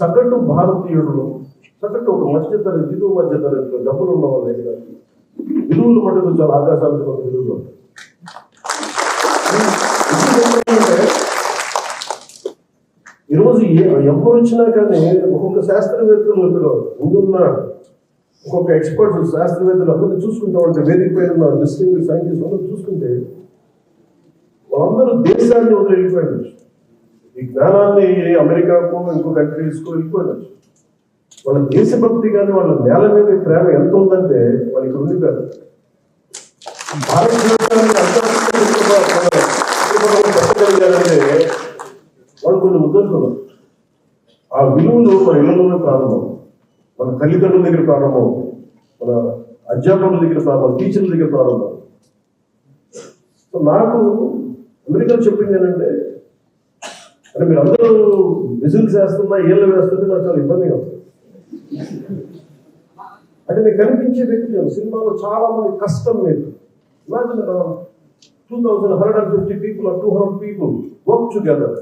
సగటు భారతీయుడు సగటు ఒక మధ్యతరగతి దిగువ మధ్యతరగతి డబ్బులు ఉన్న వాళ్ళ దగ్గర విలువలు మటుకు చాలా ఆకాశాలకు కొంత విలువలు. ఈరోజు ఎవరు వచ్చినా కానీ ఒక్కొక్క శాస్త్రవేత్తలు ఇక్కడ ముందున్నాడు ఒక్కొక్క ఎక్స్పర్ట్స్ శాస్త్రవేత్తలు అందరినీ చూసుకుంటా ఉంటే వేదిక పైన ఉన్న డిస్టింగ్ సైంటిస్ట్ అందరూ చూసుకుంటే వాళ్ళందరూ దేశాన్ని వదిలి వెళ్ళిపోయారు ఈ జ్ఞానాన్ని అమెరికాకో ఇంకో కంట్రీస్కో వెళ్ళిపోయారు వాళ్ళ దేశభక్తి కానీ వాళ్ళ నేల మీద ప్రేమ ఎంత ఉందంటే వాళ్ళకి కాదు. భారతదేశాన్ని అంతర్గతంగా వాళ్ళు కొన్ని ఉద్దేశం ఆ విలువలు మన ఇళ్ళలోనే ప్రారంభం. మన తల్లిదండ్రుల దగ్గర ప్రారంభం. మన అధ్యాపకుల దగ్గర ప్రారంభం. టీచర్ల దగ్గర ప్రారంభం. సో నాకు అమెరికాలో చెప్పింది ఏంటంటే అంటే మీరు అందరూ విజిల్స్ వేస్తున్నా ఏళ్ళు వేస్తుంటే నాకు చాలా ఇబ్బందిగా ఉంది అంటే నేను కనిపించే వ్యక్తి లేదు సినిమాలో చాలా మంది కష్టం లేదు. Imagine two thousand hundred and fifty people or two hundred people work together